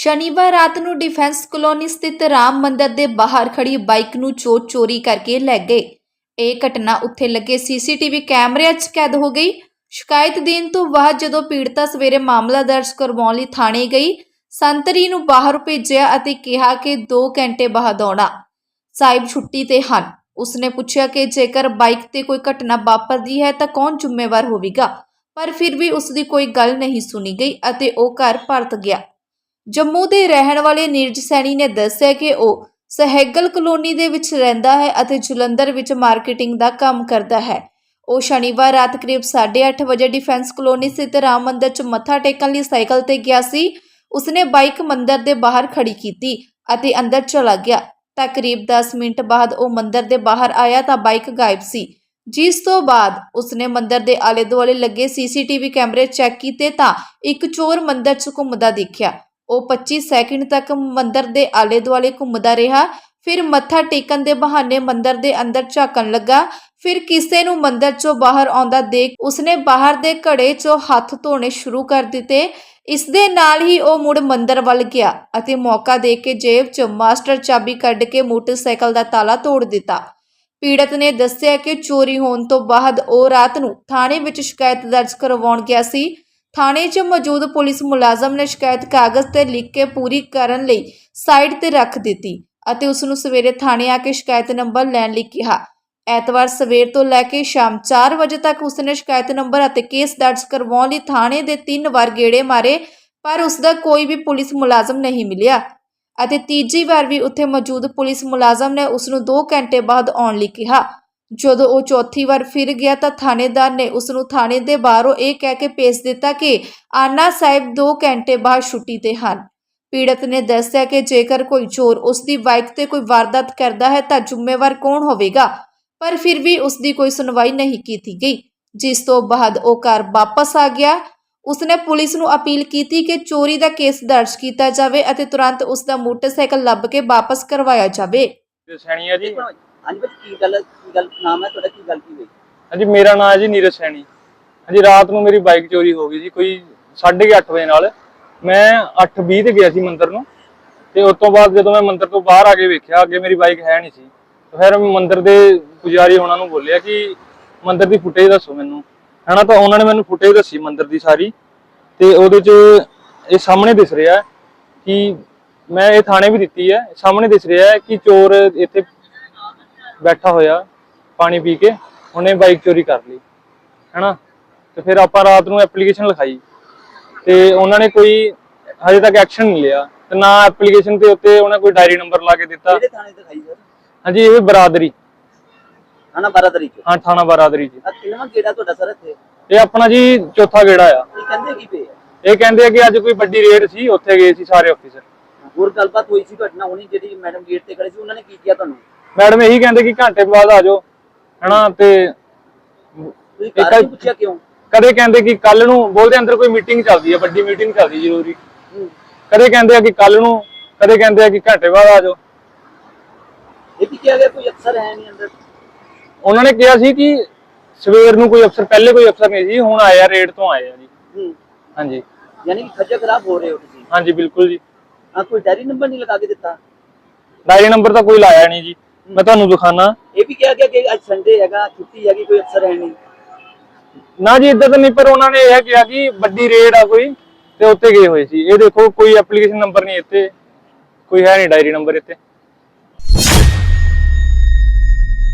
ਸ਼ਨੀਵਾਰ ਰਾਤ ਨੂੰ ਡਿਫੈਂਸ ਕਲੋਨੀ ਸਥਿਤ ਰਾਮ ਮੰਦਰ ਦੇ ਬਾਹਰ ਖੜੀ ਬਾਈਕ ਨੂੰ ਚੋਰ ਚੋਰੀ ਕਰਕੇ ਲੈ ਗਏ। ਇਹ ਘਟਨਾ ਉੱਥੇ ਲੱਗੇ ਸੀਸੀਟੀਵੀ ਕੈਮਰਿਆਂ 'ਚ ਕੈਦ ਹੋ ਗਈ। ਸ਼ਿਕਾਇਤ ਦੇਣ ਤੋਂ ਬਾਅਦ ਜਦੋਂ ਪੀੜਤਾ ਸਵੇਰੇ ਮਾਮਲਾ ਦਰਜ ਕਰਵਾਉਣ ਲਈ ਥਾਣੇ ਗਈ, ਸੰਤਰੀ ਨੂੰ ਬਾਹਰ ਭੇਜਿਆ ਅਤੇ ਕਿਹਾ ਕਿ 2 ਘੰਟੇ ਬਾਅਦ ਆਉਣਾ। ਸਾਹਿਬ ਛੁੱਟੀ ਤੇ ਹਨ। ਉਸਨੇ ਪੁੱਛਿਆ ਕਿ ਜੇਕਰ ਬਾਈਕ ਤੇ ਕੋਈ ਘਟਨਾ ਵਾਪਰਦੀ ਹੈ ਤਾਂ ਕੌਣ ਜ਼ਿੰਮੇਵਾਰ ਹੋਵੇਗਾ? ਪਰ ਫਿਰ ਵੀ ਉਸ ਦੀ ਕੋਈ ਗੱਲ ਨਹੀਂ ਸੁਣੀ ਗਈ ਅਤੇ ਉਹ ਘਰ ਪਰਤ ਗਿਆ। ਜੰਮੂ ਦੇ ਰਹਿਣ ਵਾਲੇ ਨੀਰਜ ਸੈਣੀ ਨੇ ਦੱਸਿਆ ਕਿ ਉਹ ਸਹਿਗਲ ਕਲੋਨੀ ਦੇ ਵਿੱਚ ਰਹਿੰਦਾ ਹੈ ਅਤੇ ਜਲੰਧਰ ਵਿੱਚ ਮਾਰਕੀਟਿੰਗ ਦਾ ਕੰਮ ਕਰਦਾ ਹੈ। ਉਹ ਸ਼ਨੀਵਾਰ ਰਾਤ ਕਰੀਬ 8:30 ਵਜੇ ਡਿਫੈਂਸ ਕਲੋਨੀ ਸਥਿਤ ਰਾਮ ਮੰਦਰ 'ਚ ਮੱਥਾ ਟੇਕਣ ਲਈ ਸਾਈਕਲ ਤੇ ਗਿਆ ਸੀ। ਉਸਨੇ ਬਾਈਕ ਮੰਦਰ ਦੇ ਬਾਹਰ ਖੜੀ ਕੀਤੀ ਅਤੇ ਅੰਦਰ ਚਲਾ ਗਿਆ। ਤਾਂ ਕਰੀਬ 10 ਮਿੰਟ ਬਾਅਦ ਉਹ ਮੰਦਰ ਦੇ ਬਾਹਰ ਆਇਆ ਤਾਂ ਬਾਈਕ ਗਾਇਬ ਸੀ। ਜਿਸ ਤੋਂ ਬਾਅਦ ਉਸਨੇ ਮੰਦਰ ਦੇ ਆਲੇ ਦੁਆਲੇ ਲੱਗੇ ਸੀਸੀਟੀਵੀ ਕੈਮਰੇ ਚੈੱਕ ਕੀਤੇ ਤਾਂ ਇੱਕ ਚੋਰ ਮੰਦਰ 'ਚ ਘੁੰਮਦਾ ਦਿਖਿਆ। ਉਹ 25 ਸੈਕਿੰਡ ਤੱਕ ਮੰਦਰ ਦੇ ਆਲੇ ਦੁਆਲੇ ਘੁੰਮਦਾ ਰਿਹਾ। ਫਿਰ ਮੱਥਾ ਟੇਕਣ ਦੇ ਬਹਾਨੇ ਮੰਦਰ ਦੇ ਅੰਦਰ ਝਾਕਣ ਲੱਗਾ। ਫਿਰ ਕਿਸੇ ਨੂੰ ਮੰਦਰ 'ਚੋਂ ਬਾਹਰ ਆਉਂਦਾ ਦੇਖ ਉਸਨੇ ਬਾਹਰ ਦੇ ਘੜੇ 'ਚੋਂ ਹੱਥ ਧੋਣੇ ਸ਼ੁਰੂ ਕਰ ਦਿੱਤੇ। ਇਸ ਦੇ ਨਾਲ ਹੀ ਉਹ ਮੁੜ ਮੰਦਰ ਵੱਲ ਗਿਆ ਅਤੇ ਮੌਕਾ ਦੇ ਕੇ ਜੇਬ 'ਚ ਮਾਸਟਰ ਚਾਬੀ ਕੱਢ ਕੇ ਮੋਟਰਸਾਈਕਲ ਦਾ ਤਾਲਾ ਤੋੜ ਦਿੱਤਾ। ਪੀੜਤ ਨੇ ਦੱਸਿਆ ਕਿ ਚੋਰੀ ਹੋਣ ਤੋਂ ਬਾਅਦ ਉਹ ਰਾਤ ਨੂੰ ਥਾਣੇ ਵਿੱਚ ਸ਼ਿਕਾਇਤ ਦਰਜ ਕਰਵਾਉਣ ਗਿਆ ਸੀ। ਥਾਣੇ 'ਚ ਮੌਜੂਦ ਪੁਲਿਸ ਮੁਲਾਜ਼ਮ ਨੇ ਸ਼ਿਕਾਇਤ ਕਾਗਜ਼ ਤੇ ਲਿਖ ਕੇ ਪੂਰੀ ਕਰਨ ਲਈ ਸਾਈਡ ਤੇ ਰੱਖ ਦਿੱਤੀ ਅਤੇ ਉਸ ਨੂੰ ਸਵੇਰੇ ਥਾਣੇ ਆ ਕੇ ਸ਼ਿਕਾਇਤ ਨੰਬਰ ਲੈਣ ਲਈ ਕਿਹਾ। ਐਤਵਾਰ ਸਵੇਰ ਤੋਂ ਲੈ ਕੇ ਸ਼ਾਮ 4 ਵਜੇ ਤੱਕ ਉਸਨੇ ਸ਼ਿਕਾਇਤ ਨੰਬਰ ਅਤੇ ਕੇਸ ਦਰਜ ਕਰਵਾਉਣ ਲਈ ਥਾਣੇ ਦੇ ਤਿੰਨ ਵਾਰ ਗੇੜੇ ਮਾਰੇ, ਪਰ ਉਸ ਦਾ ਕੋਈ ਵੀ ਪੁਲਿਸ ਮੁਲਾਜ਼ਮ ਨਹੀਂ ਮਿਲਿਆ ਅਤੇ ਤੀਜੀ ਵਾਰ ਵੀ ਉੱਥੇ ਮੌਜੂਦ ਪੁਲਿਸ ਮੁਲਾਜ਼ਮ ਨੇ ਉਸ ਨੂੰ 2 ਘੰਟੇ ਬਾਅਦ ਆਉਣ ਲਈ ਕਿਹਾ। ਜਦੋਂ ਉਹ ਚੌਥੀ ਵਾਰ ਫਿਰ ਗਿਆ ਤਾਂ ਥਾਣੇਦਾਰ ਨੇ ਉਸ ਨੂੰ ਥਾਣੇ ਦੇ ਬਾਹਰੋਂ ਇਹ ਕਹਿ ਕੇ ਭੇਜ ਦਿੱਤਾ ਕਿ ਆਨਾ ਸਾਹਿਬ 2 ਘੰਟੇ ਬਾਅਦ ਛੁੱਟੀ ਤੇ ਹਨ। ਪੀੜਤ ਨੇ ਦੱਸਿਆ ਕਿ ਜੇਕਰ ਕੋਈ ਚੋਰ ਉਸ ਦੀ ਬਾਈਕ ਤੇ ਕੋਈ ਵਾਰਦਾਤ ਕਰਦਾ ਹੈ ਤਾਂ ਜ਼ਿੰਮੇਵਾਰ ਕੌਣ ਹੋਵੇਗਾ? ਪਰ ਫਿਰ ਵੀ ਉਸ ਦੀ ਕੋਈ ਸੁਣਵਾਈ ਨਹੀਂ ਕੀਤੀ ਗਈ। ਜਿਸ ਤੋਂ ਬਾਅਦ ਉਹ ਘਰ ਵਾਪਸ ਆ ਗਿਆ। ਉਸਨੇ ਪੁਲਿਸ ਨੂੰ ਅਪੀਲ ਕੀਤੀ ਕਿ ਚੋਰੀ ਦਾ ਕੇਸ ਦਰਜ ਕੀਤਾ ਜਾਵੇ ਅਤੇ ਤੁਰੰਤ ਉਸ ਦਾ ਮੋਟਰਸਾਈਕਲ ਲੱਭ ਕੇ ਵਾਪਸ ਕਰਵਾਇਆ ਜਾਵੇ। ਤੇ ਜੀ। ਹਾਂਜੀ, ਬਸ ਕੀ ਗੱਲ ਕੀ ਗੱਲ, ਨਾਮ ਹੈ ਤੁਹਾਡਾ, ਕੀ ਗੱਲ ਕੀ ਹੋਈ? ਹਾਂਜੀ, ਮੇਰਾ ਨਾਮ ਹੈ ਜੀ ਨੀਰਜ ਸੈਣੀ। ਹਾਂਜੀ, ਰਾਤ ਨੂੰ ਮੇਰੀ ਬਾਈਕ ਚੋਰੀ ਹੋ ਗਈ ਜੀ, ਕੋਈ 8:30 ਵਜੇ ਨਾਲ। ਮੈਂ 8:20 ਤੇ ਗਿਆ ਸੀ ਮੰਦਿਰ ਨੂੰ, ਤੇ ਉਸ ਤੋਂ ਬਾਅਦ ਜਦੋਂ ਮੈਂ ਮੰਦਿਰ ਤੋਂ ਬਾਹਰ ਆ ਕੇ ਵੇਖਿਆ, ਅੱਗੇ ਮੇਰੀ ਬਾਈਕ ਹੈ ਨਹੀਂ ਸੀ। ਫਿਰ ਮੰਦਿਰ ਦੇ ਪੁਜਾਰੀ ਉਹਨਾਂ ਨੂੰ ਬੋਲਿਆ ਕਿ ਮੰਦਿਰ ਦੀ ਫੁਟੇਜ ਦੱਸੋ ਮੈਨੂੰ। ਹਨਾ, ਤਾਂ ਉਹਨਾਂ ਨੇ ਮੈਨੂੰ ਫੁਟੇਜ ਦੱਸੀ ਮੰਦਿਰ ਦੀ ਸਾਰੀ। ਤੇ ਉਹਦੇ 'ਚ ਇਹ ਸਾਹਮਣੇ ਦਿਸ ਰਿਹਾ ਕਿ ਮੈਂ ਇਹ ਥਾਣੇ ਵੀ ਦਿੱਤੀ ਹੈ, ਸਾਹਮਣੇ ਦਿਸ ਰਿਹਾ ਹੈ ਕਿ ਚੋਰ ਇੱਥੇ ਬੈਠਾ ਹੋਇਆ ਪਾਣੀ ਪੀ ਕੇ ਉਹਨੇ ਬਾਈਕ ਚੋਰੀ ਕਰ ਲਈ ਹੈਨਾ? ਤੇ ਫਿਰ ਆਪਾਂ ਰਾਤ ਨੂੰ ਐਪਲੀਕੇਸ਼ਨ ਲਿਖਾਈ ਤੇ ਉਹਨਾਂ ਨੇ ਕੋਈ ਹਜੇ ਤੱਕ ਐਕਸ਼ਨ ਨਹੀਂ ਲਿਆ ਤੇ ਨਾ ਐਪਲੀਕੇਸ਼ਨ ਦੇ ਉੱਤੇ ਉਹਨਾਂ ਕੋਈ ਡਾਇਰੀ ਨੰਬਰ ਲਾ ਕੇ ਦਿੱਤਾ। ਕਿਹੜੇ ਥਾਣੇ ਤੇ ਖਾਈ ਸਰ? ਹਾਂਜੀ ਇਹ ਬਰਾਦਰੀ। ਹਨਾ 12 ਤਰੀਕ ਹਾਂ ਥਾਣਾ ਬਰਾਦਰੀ ਜੀ। ਆ ਕਿੰਨਾ ਕਿਹੜਾ ਤੁਹਾਡਾ ਸਰ ਇੱਥੇ? ਇਹ ਆਪਣਾ ਜੀ ਚੌਥਾ ਗੇੜਾ ਆ। ਕੀ ਕਹਿੰਦੇ ਕੀ ਪਏ ਆ? ਇਹ ਕਹਿੰਦੇ ਆ ਕਿ ਅੱਜ ਕੋਈ ਵੱਡੀ ਰੇਡ ਸੀ ਉੱਥੇ ਗਏ ਸੀ ਸਾਰੇ ਆਫੀਸਰ ਹੋਰ ਗੱਲਬਾਤ ਹੋਈ ਸੀ ਘਟਨਾ ਹੋਣੀ ਜਿਹੜੀ ਮੈਡਮ ਗੇਟ ਤੇ ਖੜੇ ਸੀ ਉਹਨਾਂ ਨੇ ਕੀ ਕੀਤਾ ਤੁਹਾਨੂੰ? ਮੈਡਮ ਇਹੀ ਕਹਿੰਦੇ ਕਿ ਘੰਟੇ ਬਾਅਦ ਆ ਜਾਓ ਹੈਨਾ ਤੇ ਤੁਸੀਂ ਇੱਕ- ਕਾਰਨ ਨਹੀਂ ਪੁੱਛਿਆ ਕਿਉਂ? ਕਦੇ ਕਹਿੰਦੇ ਕਿ ਕੱਲ ਨੂੰ ਬੋਲਦੇ ਅੰਦਰ ਕੋਈ ਮੀਟਿੰਗ ਚੱਲਦੀ ਹੈ ਵੱਡੀ ਮੀਟਿੰਗ ਚੱਲਦੀ ਜ਼ਰੂਰੀ। ਹੂੰ। ਕਦੇ ਕਹਿੰਦੇ ਆ ਕਿ ਕੱਲ ਨੂੰ ਕਦੇ ਕਹਿੰਦੇ ਆ ਕਿ ਘੰਟੇ ਬਾਅਦ ਆ ਜਾਓ। ਇਹ ਵੀ ਕਿਹਾ ਗਿਆ ਕੋਈ ਅਫਸਰ ਹੈ ਨਹੀਂ ਅੰਦਰ? ਉਹਨਾਂ ਨੇ ਕਿਹਾ ਸੀ ਕਿ ਸਵੇਰ ਨੂੰ ਕੋਈ ਅਫਸਰ ਪਹਿਲੇ ਕੋਈ ਅਫਸਰ ਨਹੀਂ ਸੀ ਹੁਣ ਆਏ ਆ ਰੇਡ ਤੋਂ ਆਏ ਆ ਜੀ। ਹੂੰ। ਹਾਂਜੀ। ਯਾਨੀ ਕਿ ਖੱਜਾ ਖਰਾਬ ਹੋ ਰਹੇ ਹੋ ਤੁਸੀਂ? ਹਾਂਜੀ ਬਿਲਕੁਲ ਜੀ। ਆ ਕੋਈ ਡਾਇਰੀ ਨੰਬਰ ਨਹੀਂ ਲਗਾ ਕੇ ਦਿੱਤਾ? ਡਾਇਰੀ ਨੰਬਰ ਤਾਂ ਕੋਈ ਲਾਇਆ ਨਹੀਂ ਜੀ। ਮੈਂ ਤੁਹਾਨੂੰ ਦਿਖਾਣਾ। ਇਹ ਵੀ ਕਿਹਾ ਗਿਆ ਕਿ ਅੱਜ ਸੰਡੇ ਹੈਗਾ ਛੁੱਟੀ ਹੈਗੀ ਕੋਈ ਅਫਸਰ ਹੈ ਨਹੀਂ। ਨਾ ਜੀ ਇਦਾਂ ਤਾਂ ਨਹੀਂ ਪਰ ਉਹਨਾਂ ਨੇ ਇਹ ਕਿਹਾ ਕਿ ਵੱਡੀ ਰੇਡ ਆ ਕੋਈ ਤੇ ਉੱਥੇ ਗਏ ਹੋਏ ਸੀ। ਇਹ ਦੇਖੋ ਕੋਈ ਐਪਲੀਕੇਸ਼ਨ ਨੰਬਰ ਨਹੀਂ ਇੱਥੇ ਕੋਈ ਹੈ ਨਹੀਂ ਡਾਇਰੀ ਨੰਬਰ ਇੱਥੇ।